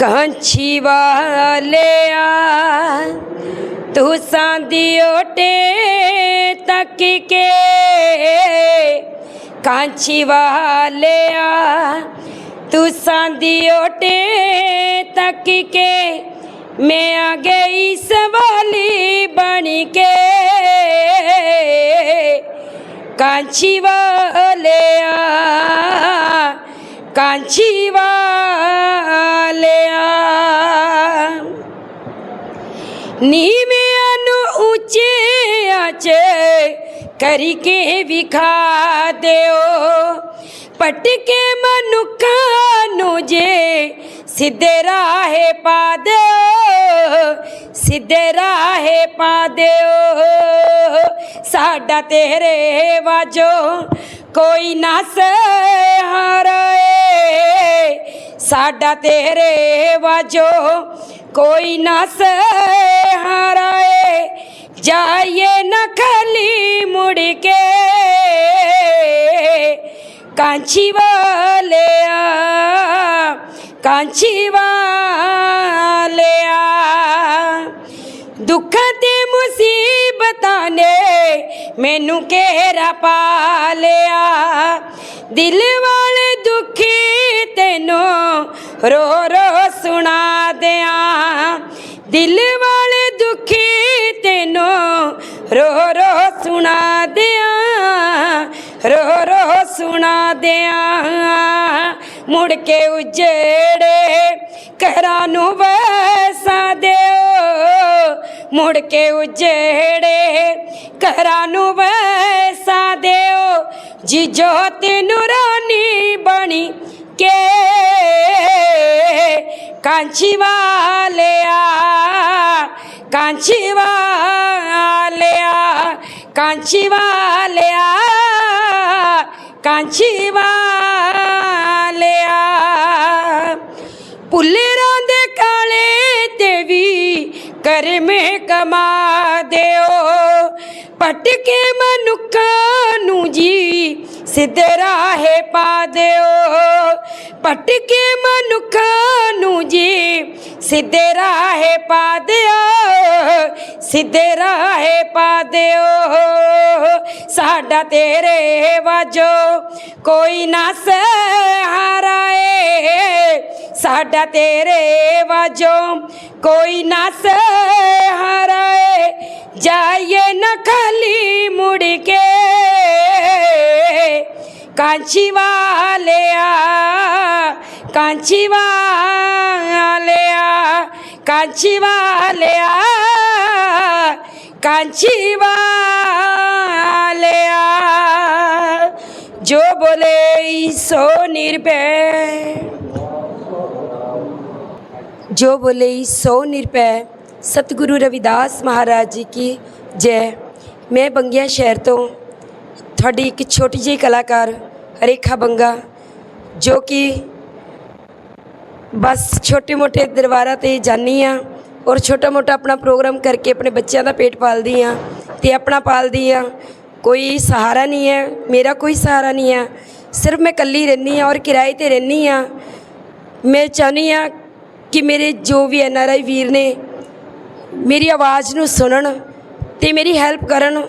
ਕਾਂਛੀ ਵਾਲਿਆ ਤੂੰ ਸਾਂਦੀ ਓਟੇ ਤੱਕ ਕੇ ਕਾਂਛੀ ਵਾਲਿਆ ਤੂੰ ਸਾਂਦੀ ਓਟੇ ਤੱਕ ਕੇ ਮੈਂ ਆ ਗਈ ਸਵਾਲੀ ਬਣ ਕੇ ਕਾਂਛੀ ਵਾਲਿਆ। ਕਾਂਛੀ ਵਾਲਿਆ ਨੀਵਿਆਂ ਨੂੰ ਉੱਚਿਆਂ ਚ ਕਰੀ ਕੇ ਵਿਖਾ ਦਿਓ। ਪਟਕੇ ਮਨੁੱਖਾਂ ਨੂੰ ਜੇ ਸਿੱਧੇ ਰਾਹੇ ਪਾ ਦਿਓ। ਸਿੱਧੇ ਰਾਹੇ ਪਾ ਦਿਓ। ਸਾਡਾ ਤੇਰੇ ਵਾਜੋ ਕੋਈ ਨਾ ਸਹਾਰੇ ਸਾਡਾ ਤੇਰੇ ਵਾਜੋ ਕੋਈ ਨਾ ਸਹਾਰੇ ਜਾਈਏ ਨਾ ਖਾਲੀ ਮੁੜ ਕੇ। ਕਾਂਚੀ ਵਾਲਿਆ ਕਾਂਚੀ ਵਾਲਿਆ। ਦੁੱਖਾਂ ਤੇ ਮੁਸੀਬਤਾਂ ਨੇ ਮੈਨੂੰ ਘੇਰਾ ਪਾ ਲਿਆ। ਦਿਲ ਵਾਲੇ ਦੁਖੀ ਤੈਨੂੰ ਰੋ ਰੋ ਸੁਣਾ ਦਿਆਂ। ਦਿਲ ਵਾਲੇ ਦੁਖੀ ਤੈਨੂੰ ਰੋ ਰੋ ਸੁਣਾ ਦਿਆਂ। ਰੋ ਰੋ ਸੁਣਾ ਦਿਆਂ। ਮੁੜ ਕੇ ਉਜੜੇ ਘਰਾਂ ਨੂੰ ਵਸਾ ਦਿਓ। ਮੁੜ ਕੇ ਉਜੜੇ ਘਰਾਂ ਨੂੰ ਵਸਾ ਦਿਓ ਤੈਨੂੰ ਜੋਤ ਬਣੀ ਕੇ ਕਾਂਚੀ ਵਾਲਿਆ ਕਾਂਚੀ ਵਾਲਿਆ ਕਾਂਚੀ ਵਾਲਿਆ ਕਾਂਚੀ ਵਾਲਿਆ। ਪੁੱਲਰਾਂ ਦੇ ਕਾਲੇ ਤੇ ਵੀ ਕਰਮੇ ਕਮਾ ਦਿਓ। ਪਟਕੇ ਮਨੁੱਖਾਂ ਨੂੰ ਜੀ ਸਿੱਧੇ ਰਾਹੇ ਪਾ ਦਿਓ। ਪਟਕੇ ਮਨੁੱਖਾਂ ਨੂੰ ਜੀ ਸਿੱਧੇ ਰਾਹੇ ਪਾ ਦਿਓ। ਸਿੱਧੇ ਰਾਹੇ ਪਾ ਦਿਓ। ਸਾਡਾ ਤੇਰੇ ਵਾਜੋ ਕੋਈ ਨਾ ਸਹਾਰਾ ਏ ਸਾਡਾ ਤੇਰੇ ਵਾਜੋ ਕੋਈ ਨਾ ਸਹਾਰਾ ਏ ਜਾਈਏ ਨਾ ਖਾਲੀ ਮੁੜ ਕੇ ਕਾਂਚੀ ਵਾਲਿਆ ਕਾਂਚੀ ਵਾਲਿਆ ਕਾਂਚੀ ਵਾਲਿਆ ਕਾਂਚੀ ਵਾਲਿਆ ਜੋ ਬੋਲੇ ਸੋ ਨਿਰਭੈ ਜੋ ਬੋਲੇ ਸੋ ਨਿਰਭੈ ਸਤਿਗੁਰੂ ਰਵਿਦਾਸ ਮਹਾਰਾਜ ਜੈ। ਮੈਂ ਬੰਗਿਆ ਸ਼ਹਿਰ ਤੋਂ। ਤੁਹਾਡੀ ਇੱਕ ਛੋਟੀ ਜਿਹੀ ਕਲਾਕਾਰ, ਰੇਖਾ ਬੰਗਾ, ਜੋ ਕਿ ਬਸ ਛੋਟੇ ਮੋਟੇ ਦਰਬਾਰਾਂ ਤੇ ਜਾਨੀ ਆ ਔਰ ਛੋਟਾ ਮੋਟਾ ਆਪਣਾ ਪ੍ਰੋਗਰਾਮ ਕਰਕੇ ਆਪਣੇ ਬੱਚਿਆਂ ਦਾ ਪੇਟ ਪਾਲਦੀ ਆ ਤੇ ਆਪਣਾ ਪਾਲਦੀ ਆ। ਕੋਈ ਸਹਾਰਾ ਨਹੀਂ ਹੈ, ਮੇਰਾ ਕੋਈ ਸਹਾਰਾ ਨਹੀਂ ਹੈ। ਸਿਰਫ ਮੈਂ ਇਕੱਲੀ ਰਹਿੰਦੀ ਆ ਔਰ ਕਿਰਾਏ ਤੇ ਰਹਿੰਦੀ ਆ। ਮੈਂ ਚਾਹੁੰਦੀ ਆ ਕਿ ਮੇਰੇ ਜੋ ਵੀ ਐਨ ਆਰ ਆਈ ਵੀਰ ਨੇ ਮੇਰੀ ਆਵਾਜ਼ ਨੂੰ ਸੁਣਨ ਤੇ ਮੇਰੀ ਹੈਲਪ ਕਰਨ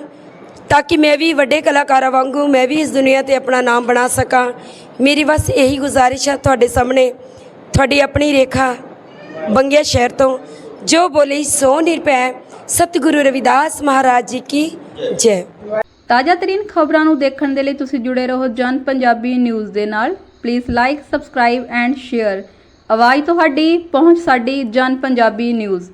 ਤਾਂ ਕਿ ਮੈਂ ਵੀ ਵੱਡੇ ਕਲਾਕਾਰਾਂ ਵਾਂਗੂ ਮੈਂ ਵੀ ਇਸ ਦੁਨੀਆ ਤੇ ਆਪਣਾ ਨਾਮ ਬਣਾ ਸਕਾਂ। ਮੇਰੀ ਬਸ ਇਹੀ ਗੁਜ਼ਾਰਿਸ਼ ਹੈ ਤੁਹਾਡੇ ਸਾਹਮਣੇ। ਤੁਹਾਡੀ ਆਪਣੀ ਰੇਖਾ ਬੰਗਿਆ ਸ਼ਹਿਰ ਤੋਂ। ਜੋ ਬੋਲੀ ਸੋ ਨਿਰਭੈ। ਸਤਿਗੁਰੂ ਰਵਿਦਾਸ ਮਹਾਰਾਜ ਜੀ ਕੀ ਜੈ। ਤਾਜ਼ਾ ਤਰੀਨ ਖਬਰਾਂ ਨੂੰ ਦੇਖਣ ਦੇ ਲਈ ਤੁਸੀਂ ਜੁੜੇ ਰਹੋ ਜਨ ਪੰਜਾਬੀ ਨਿਊਜ਼ ਦੇ ਨਾਲ। Please like subscribe and share ਆਵਾਜ਼ ਤੁਹਾਡੀ, ਪਹੁੰਚ ਸਾਡੀ ਜਨ ਪੰਜਾਬੀ ਨਿਊਜ਼।